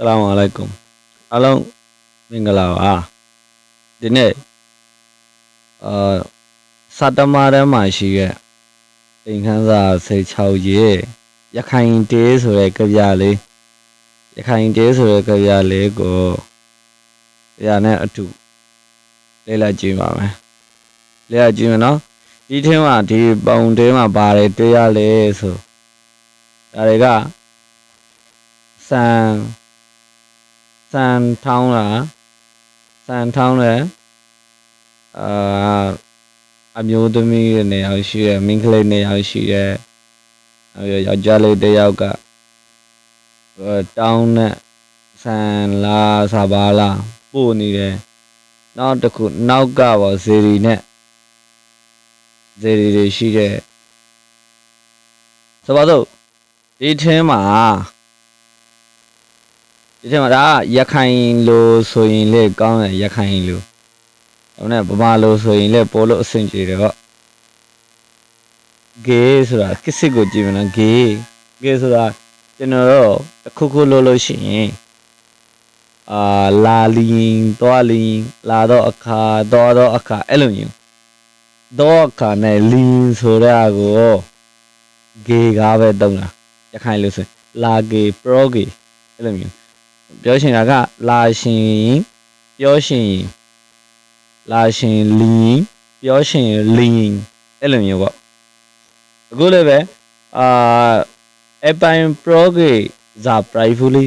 ဆလာမ်အလိုင်ကွမ်အားလုံးမင်္ဂလာပါဒီနေ့အာစတမာထဲမှာရှိတဲ့အိမ်ခန်းစာ16ရေရခိုင်တေးဆိုတဲ့ကြပြလေးရခိုင်တေးဆိုတဲ့ကြပြလေးကိုဒီဟာနဲ့အတူလေ့လာကြည့်ပါမယ်လေ့လာကြည့်မယ်နော်ဒီထင်းမှာဒီပုံတေးမှာပါတယ်တွေ့ရလေဆိုဒါတွေကစံ စံထောင်းလားစံထောင်းတယ်အာအမျိုးသမီးတွေနေရာရှိတယ်မိန်းကလေးနေရာရှိတယ်အဲယောက်ျားလေးတစ်ယောက်ကဟိုတောင်းနဲ့စံလာစာပါလာပို့နေတယ်နောက်တစ်ခုနောက်ကပေါ့ဇေရီနဲ့ဇေရီတွေရှိတယ်ဆိုပါတော့ဒီထင်းမှာ ဒီထင်းမှာဒါကရခိုင်လိုဆိုရင်လေကောင်းတယ်ရခိုင်လိုဒါနဲ့ဗမာလိုဆိုရင်လေပိုလို့အဆင်ပြေတယ်ပေါ့ဂေးဆိုတာကစ်စစ်ကိုကြည့်မလားဂေးဂေးဆိုတာကျွန်တော်တို့တစ်ခုခုလို့လို့ရှိရင်အာလာလင်းတောလင်းလာတော့အခါတော့တော့အခါအဲ့လိုမျိုးတော့အခါနဲ့လင်းဆိုတဲ့အကိုဂေးကားပဲတုံးတာရခိုင်လို့ဆိုရင်လာဂေပရောဂေအဲ့လိုမျိုး ပြောရှင်တာကလာရှင်ပြောရှင်လာရှင်လင်းပြောရှင်လင်းအဲ့လိုမျိုးပေါ့အခုလည်းပဲအာအပိုင်ပရောဂေဇာ private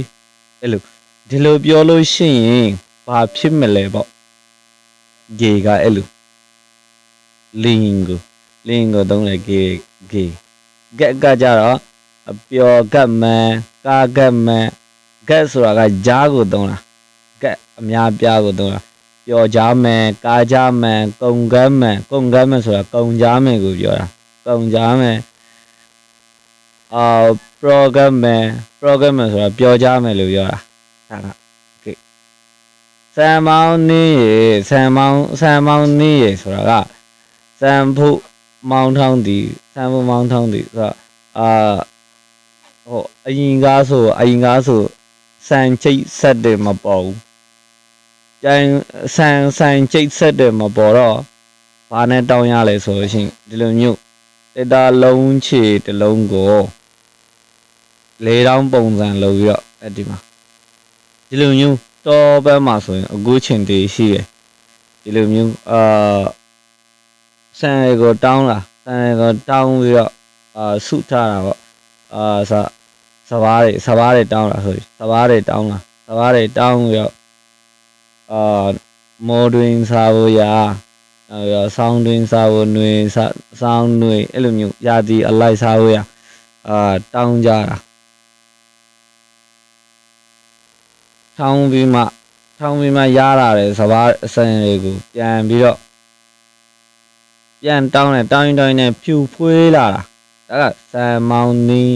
အဲ့လိုဒီလိုပြောလို့ရှိရင်ဘာဖြစ်မလဲပေါ့ဂေကအဲ့လိုလင်းကိုလင်းကိုတုံးတယ်ဂေဂေကက်ကကြတော့အပျော်ကတ်မန်ကာကတ်မန် ကက်ဆိုတာကဂျားကိုသုံးတာကက်အများပြားကိုသုံးတာပျော်ကြမယ်ကာကြမယ်ကုံကမ်းမယ်ကုံကမ်းမယ်ဆိုတာကုံကြမယ်ကိုပြောတာကုံကြမယ်အာ program မယ် program မယ်ဆိုတာပျော်ကြမယ်လို့ပြောတာဒါက okay ဆံမောင်းနည်းရေဆံမောင်းဆံမောင်းနည်းရေဆိုတာကဆံဖို့မောင်းထောင်းတည်ဆံဖို့မောင်းထောင်းတည်ဆိုတော့အာဟိုအရင်ကားဆိုအရင်ကားဆို စံချိတ်ဆက်တယ်မပေါ်ဘူးကျန်စံစံချိတ်ဆက်တယ်မပေါ်တော့ဘာနဲ့တောင်းရလဲဆိုလို့ရှိရင်ဒီလိုမျိုးတက်တာလုံးချေတစ်လုံးကိုလေတောင်းပုံစံလုပ်ပြီးတော့အဲ့ဒီမှာဒီလိုမျိုးတော့ဘက်မှာဆိုရင်အခုချိန်တည်းရှိတယ်ဒီလိုမျိုးအာစံကိုတောင်းလာစံကိုတောင်းပြီးတော့အာဆုထားတာပေါ့အာစ စပားတွေစပားတွေတောင်းတာဆိုစပားတွေတောင်းတာစပားတွေတောင်းပြီးတော့အာမော်ဒန်စာဖို့ရာနောက်ပြီးတော့ဆောင်းတွင်စာဖို့နှွေဆောင်းနှွေအဲ့လိုမျိုးရာသီအလိုက်စာဖို့ရာအာတောင်းကြတာထောင်းပြီးမှထောင်းပြီးမှရတာတယ်စပားအစင်တွေကိုပြန်ပြီးတော့ပြန်တောင်းတယ်တောင်းရင်တောင်းရင်ဖြူဖွေးလာတာဒါကစံမောင်းနီး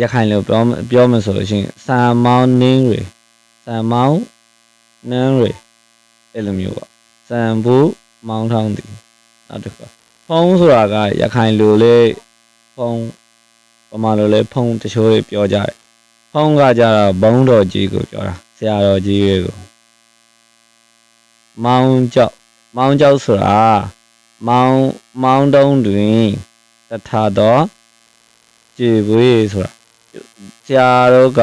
ရခိုင်လိုပြောပြောမှဆိုလို့ရှိရင်ဆာမောင်းနင်းတွေဆာမောင်းနင်းတွေအဲ့လိုမျိုးပေါ့ဆံဘူးမောင်းထောင်းသည်နောက်တစ်ခါဖုံးဆိုတာကရခိုင်လိုလေးဖုံးပမာလိုလေးဖုံးတချို့တွေပြောကြတယ်ဖုံးကကြတော့ဘုံတော်ကြီးကိုပြောတာဆရာတော်ကြီးကိုမောင်းကြောက်မောင်းကြောက်ဆိုတာမောင်းမောင်းတုံးတွင်တထာတော် ကြည်ပွေးဆိုတာဆရာတို့က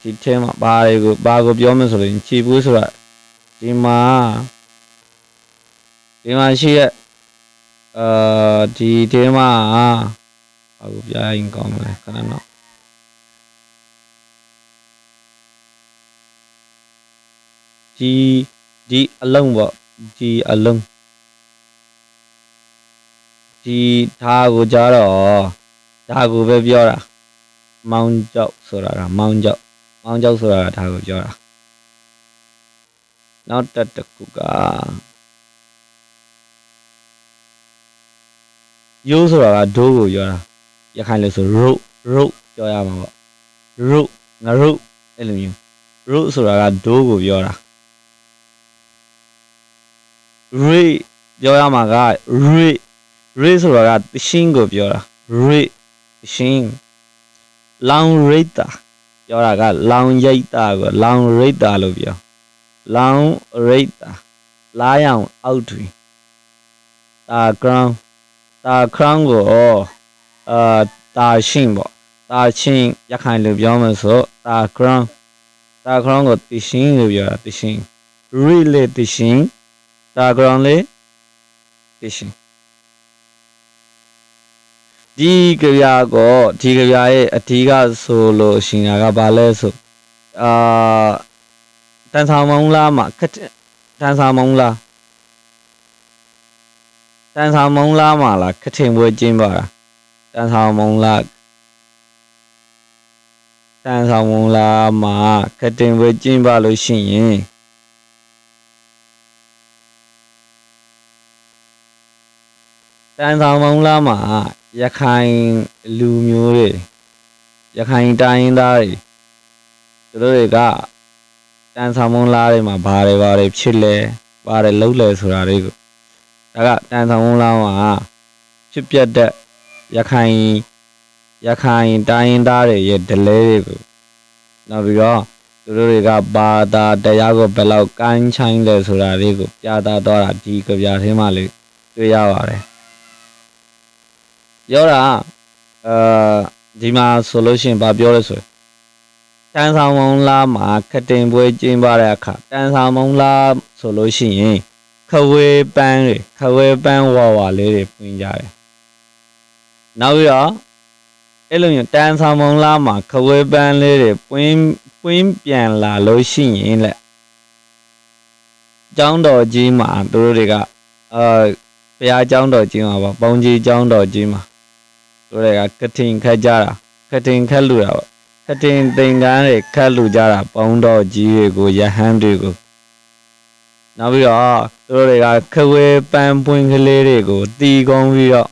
ဒီထဲမှာဘာတွေကိုဘာကိုပြောမယ်ဆိုရင်ကြည်ပွေးဆိုတာဒီမှာဒီမှာရှိရဲ့အာဒီထဲမှာဘာကိုပြရင်ကောင်းမလဲခဏတော့ဒီဒီအလုံးပေါ့ဒီအလုံးဒီဓာတ်ကိုကြားတော့ ဒါကိုပဲပြောတာမောင်းကြောက်ဆိုတာကမောင်းကြောက်မောင်းကြောက်ဆိုတာကဒါကိုပြောတာနောက်တစ်တခုကရိုးဆိုတာကဒိုးကိုပြောတာရခိုင်လို့ဆိုရုပ်ရုပ်ပြောရမှာပေါ့ရုပ်ငါရုပ်အဲ့လိုမျိုးရုပ်ဆိုတာကဒိုးကိုပြောတာရေပြောရမှာကရေရေဆိုတာကတရှင်းကိုပြောတာရေ ရှင်လောင်ရိတ်တာပြောတာကလောင်ရိတ်တာကိုလောင်ရိတ်တာလို့ပြောလောင်ရိတ်တာလာရောင်အောက်တွင်တာကရောင်းတာခရောင်းကိုအာတာရှင်းပေါ့တာချင်းရခိုင်လို့ပြောမှဆိုတာကရောင်းတာကရောင်းကိုတရှင်းလို့ပြောတာတရှင်း really တရှင်းတာကရောင်းလေးတရှင်း ဒီကြပြာကိုဒီကြပြာရဲ့အဓိကဆိုလို့ရှင်တာကဘာလဲဆိုအာတန်ဆောင်မုံလားမှာခက်တန်ဆောင်မုံလားတန်ဆောင်မုံလားမှာလားခထင်ပွဲကျင်းပါတာတန်ဆောင်မုံလားတန်ဆောင်မုံလားမှာခထင်ပွဲကျင်းပါလို့ရှိရင် တန်ဆောင်မုံလားမှာရခိုင်လူမျိုးတွေရခိုင်တိုင်းရင်းသားတွေသူတို့တွေကတန်ဆောင်မုံလားတွေမှာဘာတွေဘာတွေဖြစ်လဲဘာတွေလုပ်လဲဆိုတာတွေကိုဒါကတန်ဆောင်မုံလားမှာဖြစ်ပြတဲ့ရခိုင်ရခိုင်တိုင်းရင်းသားတွေရဲ့ delay တွေကိုနောက်ပြီးတော့သူတို့တွေကဘာသာတရားကိုဘယ်လောက်ကိုင်းချိုင်းလဲဆိုတာတွေကိုပြသတော့တာဒီကြပြထဲမှာလေတွေ့ရပါတယ် ပြောတာအာဒီမှာဆိုလို့ရှိရင်ဗာပြောလဲဆိုရင်တန်ဆောင်မုံလားမှာခတင်ပွဲကျင်းပတဲ့အခါတန်ဆောင်မုံလားဆိုလို့ရှိရင်ခဝေးပန်းတွေခဝေးပန်းဝါဝါလေးတွေပွင့်ကြတယ်နောက်ပြီးတော့အဲ့လိုမျိုးတန်ဆောင်မုံလားမှာခဝေးပန်းလေးတွေပွင့်ပွင့်ပြန်လာလို့ရှိရင်လက်ကျောင်းတော်ကြီးမှာသူတို့တွေကအာဘုရားကျောင်းတော်ကြီးမှာပေါ့ပုံကြီးကျောင်းတော်ကြီးမှာ တို့တွေကကတင်ခတ်ကြတာကတင်ခတ်လူတာပေါ့ကတင်သင်္ကန်းတွေခတ်လူကြတာပုံတော်ကြီးတွေကိုယဟန်တွေကိုနောက်ပြီးတော့သူတို့တွေကခဝဲပန်းပွင့်ကလေးတွေကိုတီကုန်းပြီးတော့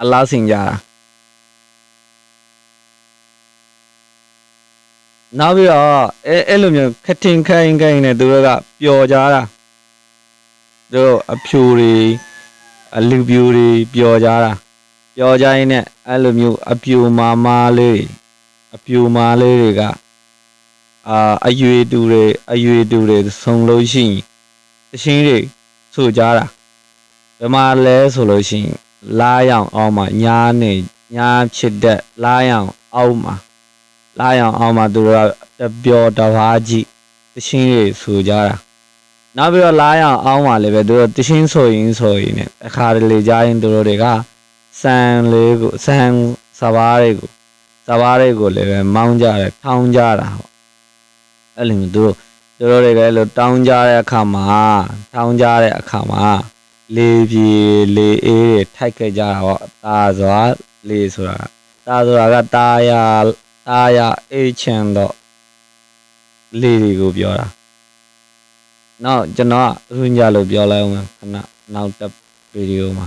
အလားဆင်ကြတာနောက်ပြီးတော့အဲအဲ့လိုမျိုးခတင်ခိုင်းခိုင်းနဲ့သူတို့ကပျော်ကြတာသူတို့အဖြူတွေအလူပြူတွေပျော်ကြတာ ပျော်ကြရင်နဲ့အဲ့လိုမျိုးအပြူမာမာလေးတွေအပြူမာလေးတွေကအာအရွေတူတွေအရွေတူတွေဆုံလို့ရှိရင်တချင်းတွေဆိုကြတာဘယ်မှာလဲဆိုလို့ရှိရင်လားရောင်အောင်မှာညားနေညားဖြစ်တဲ့လားရောင်အောင်မှာလားရောင်အောင်မှာသူတို့ကတပျော်တဘာကြီးတချင်းတွေဆိုကြတာနောက်ပြီးတော့လားရောင်အောင်မှာလည်းပဲသူတို့တချင်းဆိုရင်ဆိုရင်ねအခါတလေကြားရင်သူတို့တွေက စံလေးကိုစံစဘာတွေကိုစဘာတွေကိုလည်းပဲမောင်းကြတယ်ထောင်းကြတာဟောအဲ့လိုမျိုးသူတို့သူတို့တွေကအဲ့လိုတောင်းကြတဲ့အခါမှာထောင်းကြတဲ့အခါမှာလေပြေလေအေးတွေထိုက်ခဲ့ကြတာပေါ့တာစွာလေဆိုတာတာဆိုတာကတာယာတာယာအေးချန်တော့လေတွေကိုပြောတာနောက်ကျွန်တော်ကရင်းကြလို့ပြောလိုက်အောင်ခဏနောက်တက်ဗီဒီယိုမှာ